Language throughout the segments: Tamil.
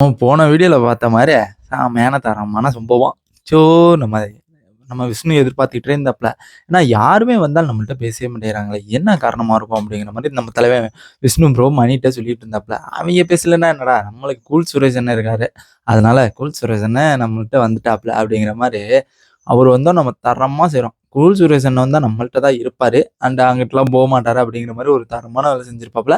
அவன் போன வீடியோவில் பார்த்த மாதிரி மேன தரமான சம்பவம். ஸோ நம்ம நம்ம விஷ்ணு எதிர்பார்த்துக்கிட்டே இருந்தாப்புல ஏன்னா யாருமே வந்தாலும் நம்மள்ட்ட பேசவே மாட்டேங்கிறாங்களே என்ன காரணமாக இருக்கும் அப்படிங்கிற மாதிரி நம்ம தலைவன் விஷ்ணு ப்ரோ மணிகிட்ட சொல்லிட்டு இருந்தாப்புல அவங்க பேசலன்னா என்னடா நம்மளுக்கு கூல் சுரேஷன் இருக்காரு. அதனால கூல் சுரேஷனை நம்மள்ட்ட வந்துட்டாப்புல அப்படிங்கிற மாதிரி அவர் வந்தால் நம்ம தரமாக செய்கிறோம் கூல் சுரேஷன் வந்தால் நம்மள்ட்ட தான் இருப்பார். அண்ட் அங்கிட்டலாம் போக மாட்டார் அப்படிங்கிற மாதிரி ஒரு தரமான வேலை செஞ்சிருப்பாப்புல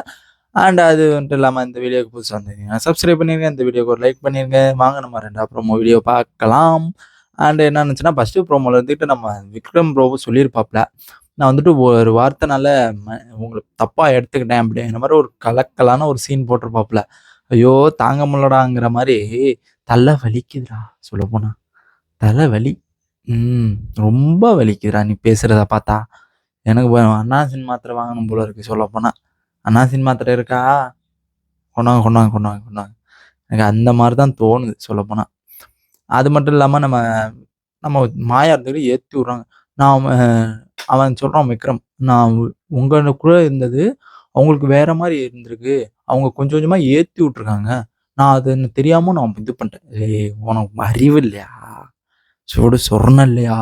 அண்ட் அது வந்துட்டு இல்லாமல் இந்த வீடியோக்கு புதுசாக வந்திருக்கீங்க சப்ஸ்கிரைப் பண்ணிருங்க இந்த வீடியோக்கு ஒரு லைக் பண்ணிருங்க. வாங்க நம்ம ரெண்டா ப்ரோமோ வீடியோ பார்க்கலாம். அண்ட் என்ன இருந்துச்சுன்னா ஃபஸ்ட்டு ப்ரோமோவில் இருந்துட்டு நம்ம விக்ரம் ப்ரோவும் சொல்லியிருப்பாப்ல நான் வந்துட்டு ஒரு வார்த்தைனால ம- உங்களுக்கு தப்பாக எடுத்துக்கிட்டேன் அப்படிங்கிற மாதிரி ஒரு கலக்கலான ஒரு சீன் போட்டிருப்பாப்ல. ஐயோ தாங்க முடியலடாங்கிற மாதிரி தலை வலிக்குதுடா சொல்ல போனா. தலை வலி? ம் ரொம்ப வலிக்குதுடா நீ பேசுகிறத பார்த்தா. எனக்கு அண்ணா சின் மாத்திரை வாங்கணும் போல இருக்கு சொல்ல போனா மாத்திரை இருக்கா? கொண்டாங்க கொண்டாங்க கொண்டாங்க கொண்டாங்க. எனக்கு அந்த மாதிரி தான் தோணுது சொல்லப்போனால் அது மட்டும் இல்லாமல் நம்ம நம்ம மாயா இருந்துட்டு ஏற்றி விட்றாங்க. நான் அவன் சொல்கிறான் விக்ரம் நான் உங்க கூட இருந்தது அவங்களுக்கு வேற மாதிரி இருந்திருக்கு. அவங்க கொஞ்சம் கொஞ்சமாக ஏற்றி விட்ருக்காங்க நான் அது தெரியாமல் தெரியாம நான் இது பண்ணிட்டேன் ஏய் உனக்கு அறிவு இல்லையா? சுடு சொர்ணம் இல்லையா?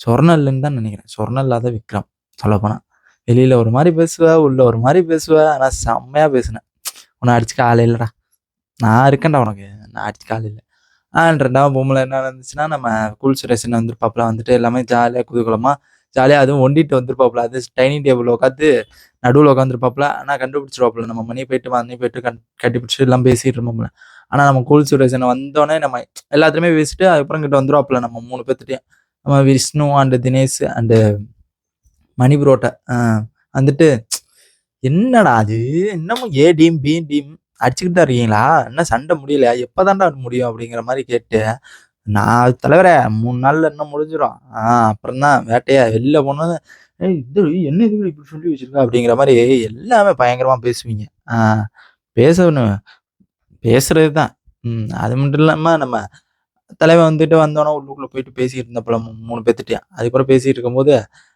சொர்ணம் இல்லைன்னு தான் நினைக்கிறேன். சொர்ணம் இல்லாத விக்ரம் சொல்லப்போனா. வெளியில் ஒரு மாதிரி பேசுவேன் உள்ள ஒரு மாதிரி பேசுவேன் ஆனால் செம்மையா பேசினேன். உன்னை அடிச்சுக்க ஆள் இல்லைடா. நான் இருக்கேன்டா உனக்கு. நான் அடிச்சுக்க ஆள் இல்லை. அண்ட் ரெண்டாவது பொம்பளை என்ன நடந்துச்சுன்னா நம்ம கூல் சுரேஷன் வந்துருப்பாப்புல. வந்துட்டு எல்லாமே ஜாலியாக குதூகலமாக ஜாலியாக அதுவும் ஒண்டிட்டு வந்துருப்பாப்புல. அது டைனிங் டேபிள் உட்காந்து நடுவில் உட்காந்துருப்பாப்புல ஆனால் கண்டுபிடிச்சிருவாப்புல. நம்ம மணி போயிட்டு மணி போயிட்டு கண் கட்டி எல்லாம் பேசிட்டு இருப்போம்ல. ஆனால் நம்ம கூல் சுரேஷனை வந்தோடனே நம்ம எல்லாத்தையுமே பேசிட்டு அதுக்கப்புறம் கிட்ட வந்துருவாப்புல நம்ம மூணு பேர்த்துட்டையும். நம்ம விஷ்ணு அண்டு தினேஷ் அண்டு மணி புரோட்டா. வந்துட்டு என்னடா அது? இன்னமும் ஏ டீம் பி டீம் அடிச்சுக்கிட்டு தான் இருக்கீங்களா? என்ன சண்டை முடியலையா? எப்போதான்டா முடியும் அப்படிங்கிற மாதிரி கேட்டு நான் தலைவரே மூணு நாளில் என்ன முடிஞ்சிடும் ஆ அப்புறம் தான் வேட்டையா வெளில போனது ஏய் இது என்ன இது இப்படி சொல்லி வச்சிருக்கா? அப்படிங்கிற மாதிரி எல்லாமே பயங்கரமாக பேசுவீங்க. பேசணும். பேசுறது தான் அது மட்டும் இல்லாமல் நம்ம தலைவன் வந்துட்டு வந்தோன்னா உள்ளுக்குள்ளே போயிட்டு பேசிட்டு இருந்தப்பல மூணு பேர்த்துட்டையும். அதுக்கப்புறம் பேசிட்டு இருக்கும்போது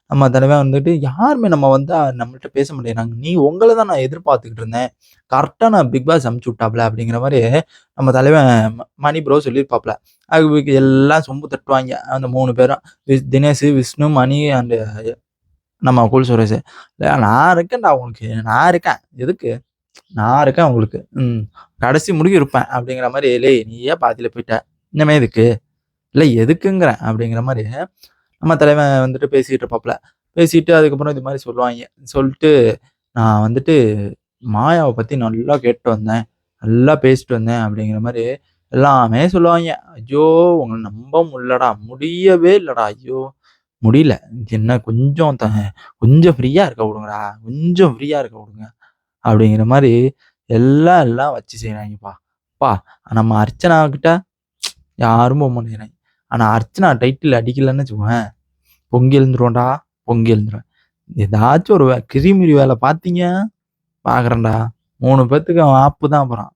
நம்ம தலைவன் வந்துட்டு யாருமே நம்ம வந்து நம்மள்ட்ட பேச மாட்டேங்கிறாங்க நீ உங்களை தான் நான் எதிர்பார்த்துக்கிட்டு இருந்தேன். கரெக்டாக நான் பிக் பாஸ் அமுச்சு விட்டாப்ல அப்படிங்கிற மாதிரி நம்ம தலைவன் மணி ப்ரோ சொல்லியிருப்பாப்ல. அதுக்கு எல்லாம் சொம்பு தட்டுவாங்க. அந்த மூணு பேரும். வி- தினேஷ் விஷ்ணு மணி அண்டு நம்ம குல் சுரேஷ். இல்லை நான் இருக்கேன்டா உங்களுக்கு நான் இருக்கேன். எதுக்கு? நான் இருக்கேன் உங்களுக்கு. ம். கடைசி முடிவு இருப்பேன் அப்படிங்கிற மாதிரி லே நீ ஏன் பாதியில் போயிட்ட. இன்னமே எதுக்கு? இல்லை எதுக்குங்கிறேன் அப்படிங்கிற மாதிரி நம்ம தலைவன் வந்துட்டு பேசிக்கிட்டு இருப்பாப்ல. பேசிட்டு அதுக்கப்புறம் இது மாதிரி சொல்லுவாங்க. சொல்லிட்டு நான் வந்துட்டு மாயாவை பற்றி நல்லா கேட்டு வந்தேன். நல்லா பேசிட்டு வந்தேன் அப்படிங்கிற மாதிரி எல்லாமே சொல்லுவாங்க. ஐயோ உங்களை நம்ப முடியலடா. முடியவே இல்லைடா. ஐயோ முடியல. என்ன கொஞ்சம் த கொஞ்சம் ஃப்ரீயாக இருக்க விடுங்கடா. கொஞ்சம் ஃப்ரீயாக இருக்க விடுங்க. அப்படிங்கிற மாதிரி எல்லாம் எல்லாம் வச்சு செய்கிறாங்கப்பா பா நம்ம அர்ச்சனா கிட்ட யாரும் போக மாட்டேங்கிறாங்க. ஆனால் அர்ச்சனா டைட்டில் அடிக்கலன்னு வச்சுக்கோங்க பொங்கி எழுந்துருவோம்டா பொங்கி எழுந்துருவேன். ஏதாச்சும் ஒரு வே- கிரிமிரி வேலை பார்த்தீங்க? பார்க்குறேன்டா. மூணு பேர்த்துக்கு அவன் ஆப்பு தான் அப்புறம்.